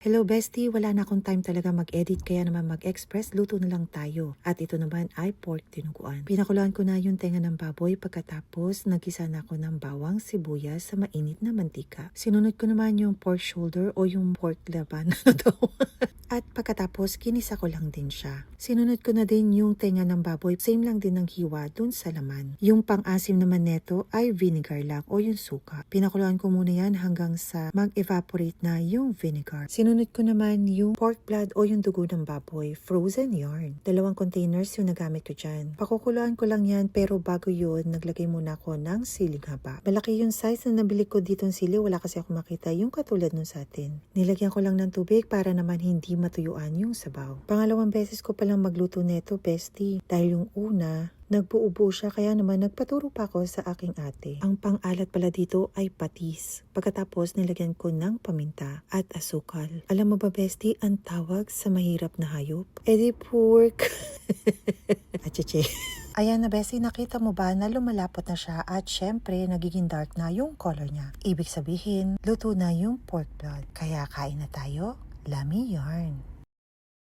Hello bestie, wala na akong time talaga mag-edit kaya naman mag-express, luto na lang tayo. At ito naman ay pork tinuguan. Pinakuluan ko na yung tenga ng baboy pagkatapos nagisa na ako ng bawang sibuyas sa mainit na mantika. Sinunod ko naman yung pork shoulder o yung pork laban. Ano daw? At pagkatapos, kinisa ko lang din siya. Sinunod ko na din yung tenga ng baboy. Same lang din ng hiwa dun sa laman. Yung pang-asim naman neto ay vinegar lang o yung suka. Pinakuluan ko muna yan hanggang sa mag-evaporate na yung vinegar. Sinunod ko naman yung pork blood o yung dugo ng baboy. Frozen yarn. Dalawang containers yung nagamit ko dyan. Pakukuluan ko lang yan pero bago yun, naglagay muna ako ng siling haba. Malaki yung size na nabili ko dito ng sili. Wala kasi ako makita yung katulad nun sa atin. Nilagyan ko lang ng tubig para naman hindi matuyuan yung sabaw. Pangalawang beses ko palang magluto neto, bestie. Dahil yung una, nagbuubo siya kaya naman nagpaturo pa ako sa aking ate. Ang pang-alat pala dito ay patis. Pagkatapos nilagyan ko ng paminta at asukal. Alam mo ba, bestie, ang tawag sa mahirap na hayop? Edi pork. Acheche. Ayan na Bessie, nakita mo ba na lumalapot na siya at syempre nagiging dark na yung color niya. Ibig sabihin, luto na yung pork blood. Kaya kain na tayo, Lami Yarn.